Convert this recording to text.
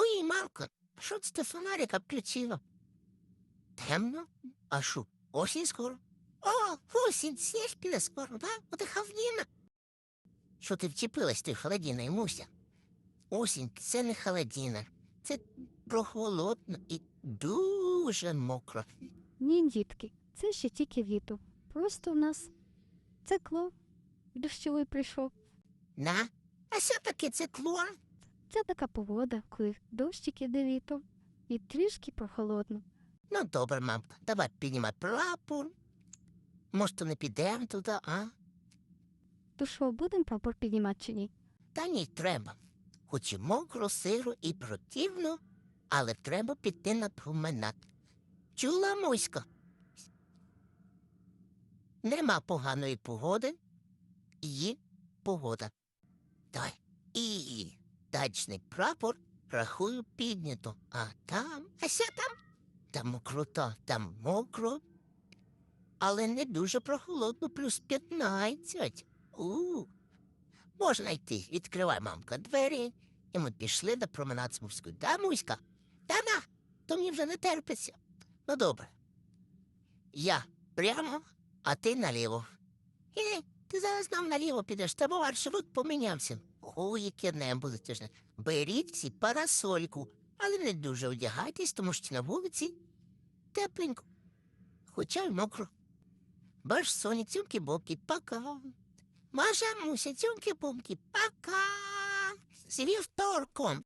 Ой, мамка, що це ти фонарика включила? Темно? А що, осінь скоро? О, осінь, сніж піде скоро, да? Оте хавніна. Що ти вчепилась ти холодіна і муся? Осінь це не холодіна, це прохолодно і дуже мокро. Ні, дітки, це ще тільки літо. Просто в нас цикло дощовий прийшов. На? А що таке циклон? Це така погода, коли дощик іде літо і трішки прохолодно. Ну, добре, мамка, давай піднімай прапор. Може, то не підемо туди, а? То що, будемо прапор піднімати чи ні? Та ні, треба. Хоч і мокро, сиро і противно, але треба піти на променад. Чула, Муська? Нема поганої погоди, є погода. І дачний прапор рахую піднято. А там, а ся там? Там мокрота, там мокро, але не дуже прохолодно, плюс 15. У. Можна йти. Відкривай, мамка, двері. І ми пішли на променад з Муською. Да, Муська? Та на, то мені вже не терпиться. Ну, добре. Я прямо, а ти наліво. І ти зараз нам наліво підеш, та маршрут помінявся. О, яке небо затяжне. Беріть всі парасольку, але не дуже одягайтесь, тому що на вулиці тепленько. Хоча й мокро. Баш соні цюмки бобки пока. Маша, Муся, цюмки-пумки, пока. З вівторком.